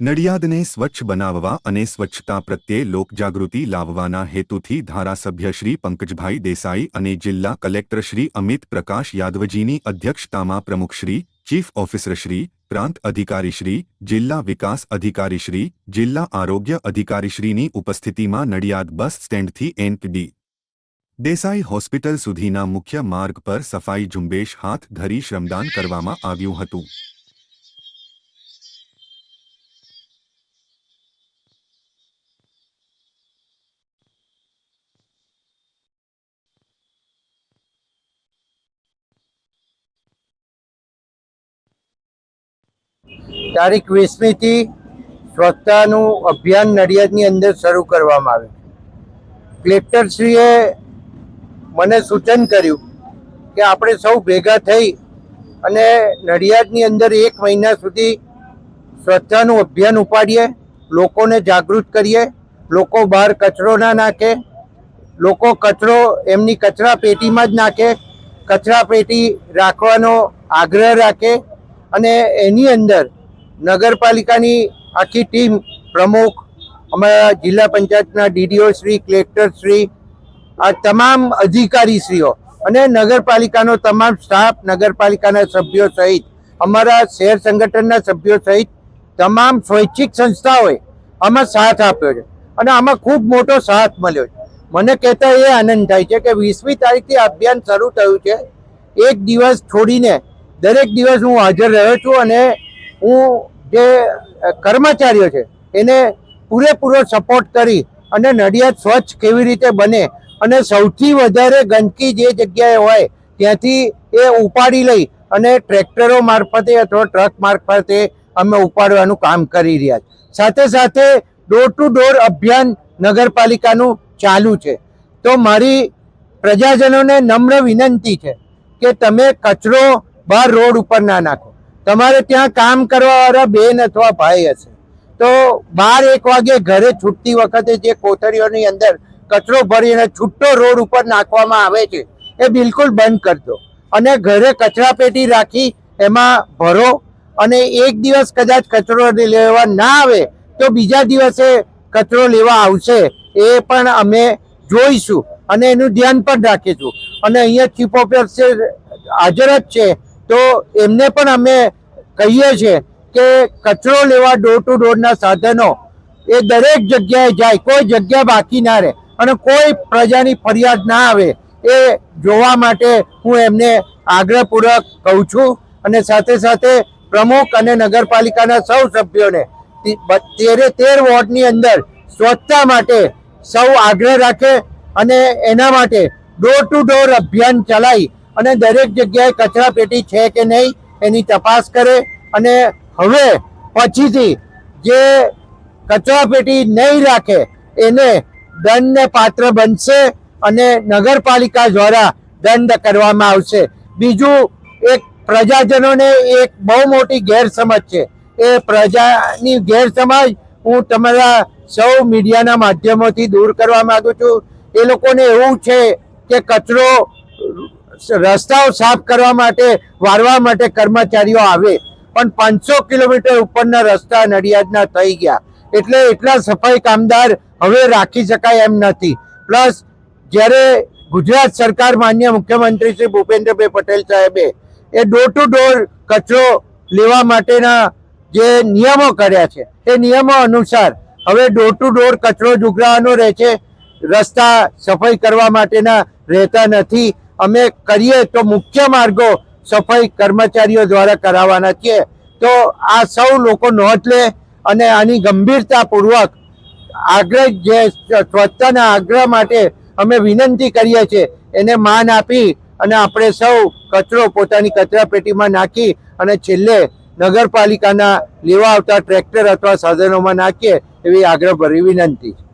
નડિયાદને સ્વચ્છ બનાવવા અને સ્વચ્છતા પ્રત્યે લોકજાગૃતિ લાવવાના હેતુથી ધારાસભ્ય શ્રી પંકજભાઈ દેસાઈ અને જિલ્લા કલેક્ટર શ્રી અમિત પ્રકાશ યાદવજીની અધ્યક્ષતામાં પ્રમુખશ્રી ચીફ ઓફિસરશ્રી પ્રાંત અધિકારીશ્રી જિલ્લા વિકાસ અધિકારીશ્રી જિલ્લા આરોગ્ય અધિકારીશ્રીની ઉપસ્થિતિમાં નડિયાદ બસ સ્ટેન્ડથી એનપીડી દેસાઈ હોસ્પિટલ સુધીના મુખ્ય માર્ગ પર સફાઈ ઝુંબેશ હાથ ધરી શ્રમદાન કરવામાં આવ્યું હતું. તારીખ વીસમીથી સ્વચ્છતાનું અભિયાન નડિયાદની અંદર શરૂ કરવામાં આવે કલેક્ટરશ્રીએ મને સૂચન કર્યું કે આપણે સૌ ભેગા થઈ અને નડિયાદની અંદર એક મહિના સુધી સ્વચ્છતાનું અભિયાન ઉપાડીએ, લોકોને જાગૃત કરીએ, લોકો બહાર કચરો ના નાખે, લોકો કચરો એમની કચરા પેટીમાં જ નાખે, કચરા પેટી રાખવાનો આગ્રહ રાખે અને એની અંદર નગરપાલિકાની આખી ટીમ પ્રમુખ, અમારા જિલ્લા પંચાયતના ડીડીઓ શ્રી, કલેક્ટર શ્રી, આ તમામ અધિકારીશ્રીઓ અને નગરપાલિકાનો તમામ સ્ટાફ, નગરપાલિકાના સભ્યો સહિત, અમારા શહેર સંગઠનના સભ્યો સહિત તમામ સ્વૈચ્છિક સંસ્થાઓએ આમાં સાથ આપ્યો છે અને આમાં ખૂબ મોટો સાથ મળ્યો છે. મને કહેતા એ આનંદ થાય છે કે વીસમી તારીખથી અભિયાન શરૂ થયું છે. એક દિવસ છોડીને દરેક દિવસ હું હાજર રહ્યો છું અને હું જે કર્મચારીઓ છે, એને પૂરેપૂરો સપોર્ટ કરી અને નડિયાદ સ્વચ્છ કેવી રીતે બને અને સૌથી વધારે ગંદકી જે જગ્યાએ હોય ત્યાંથી એ ઉપાડી લઈ અને ટ્રેક્ટરો મારફતે અથવા ટ્રક મારફતે અમે ઉપાડવાનું કામ કરી રહ્યા છે. સાથે સાથે ડોર ટુ ડોર અભિયાન નગરપાલિકાનું ચાલુ છે. તો મારી પ્રજાજનોને નમ્ર વિનંતી છે કે તમે કચરો બહાર રોડ ઉપર ના નાખો. તમારે ત્યાં કામ કરવાવાળા બેન અથવા ભાઈ હશે. તો બાર એક વાગે ઘરે છૂટતી વખતે જે કોથળીઓની અંદર કચરો ભરીને છૂટો રોડ ઉપર નાખવામાં આવે છે, એ બિલકુલ બંધ કરજો અને ઘરે કચરા પેટી રાખી એમાં ભરો અને એક દિવસ કદાચ કચરો લેવા ના આવે તો બીજા દિવસે કચરો લેવા આવશે, એ પણ અમે જોઈશું અને એનું ધ્યાન પણ રાખીશું. અને અહીંયા ચીફ ઓફિસર હાજર જ છે તો એમને પણ અમે કહીએ છીએ કે કચરો લેવા ડોર ટુ ડોરના સાધનો એ દરેક જગ્યાએ જાય, કોઈ જગ્યા બાકી ના રહે અને કોઈ પ્રજાની ફરિયાદ ના આવે એ જોવા માટે હું એમને આગ્રહપૂર્વક કહું છું અને સાથે સાથે પ્રમુખ અને નગરપાલિકાના સૌ સભ્યોને તેરે તેર વોર્ડની અંદર સ્વચ્છતા માટે સૌ આગ્રહ રાખે અને એના માટે ડોર ટુ ડોર અભિયાન ચલાવી અને દરેક જગ્યાએ કચરા પેટી છે કે નહીં એની તપાસ કરે અને હવે પછીથી જે કચરા પેટી નહીં રાખે એને દંડને પાત્ર બનશે અને નગરપાલિકા દ્વારા દંડ કરવામાં આવશે. બીજું એક પ્રજાજનોને એક બહુ મોટી ગેરસમજ છે. એ પ્રજાની ગેરસમજ હું તમારા સૌ મીડિયાના માધ્યમોથી દૂર કરવા માંગુ છું. એ લોકોને એવું છે કે કચરો રસ્તાઓ સાફ કરવા માટે, વારવા માટે કર્મચારીઓ આવે. પણ પાંચસો કિલોમીટર ઉપરના રસ્તા નડિયાદના થઈ ગયા. એટલે એટલા સફાઈ કામદાર હવે રાખી શકાય એમ નથી. પ્લસ, જ્યારે ગુજરાત સરકાર માન્ય મુખ્યમંત્રી શ્રી ભૂપેન્દ્રભાઈ પટેલ સાહેબે એ ડોર ટુ ડોર કચરો લેવા માટેના જે નિયમો કર્યા છે, એ નિયમો અનુસાર હવે ડોર ટુ ડોર કચરો જુગરાવાનો રહે છે. રસ્તા સફાઈ કરવા માટેના રહેતા નથી. અમે કરીએ તો મુખ્ય માર્ગો સફાઈ કર્મચારીઓ દ્વારા કરાવવાના છીએ. તો આ સૌ લોકો નોંધ લે અને આની ગંભીરતાપૂર્વક આગ્રહ જે સ્વચ્છતાના આગ્રહ માટે અમે વિનંતી કરીએ છીએ, એને માન આપી અને આપણે સૌ કચરો પોતાની કચરાપેટીમાં નાખી અને છેલ્લે નગરપાલિકાના લેવા આવતા ટ્રેક્ટર અથવા સાધનોમાં નાખીએ એવી આગ્રહભરી વિનંતી છે.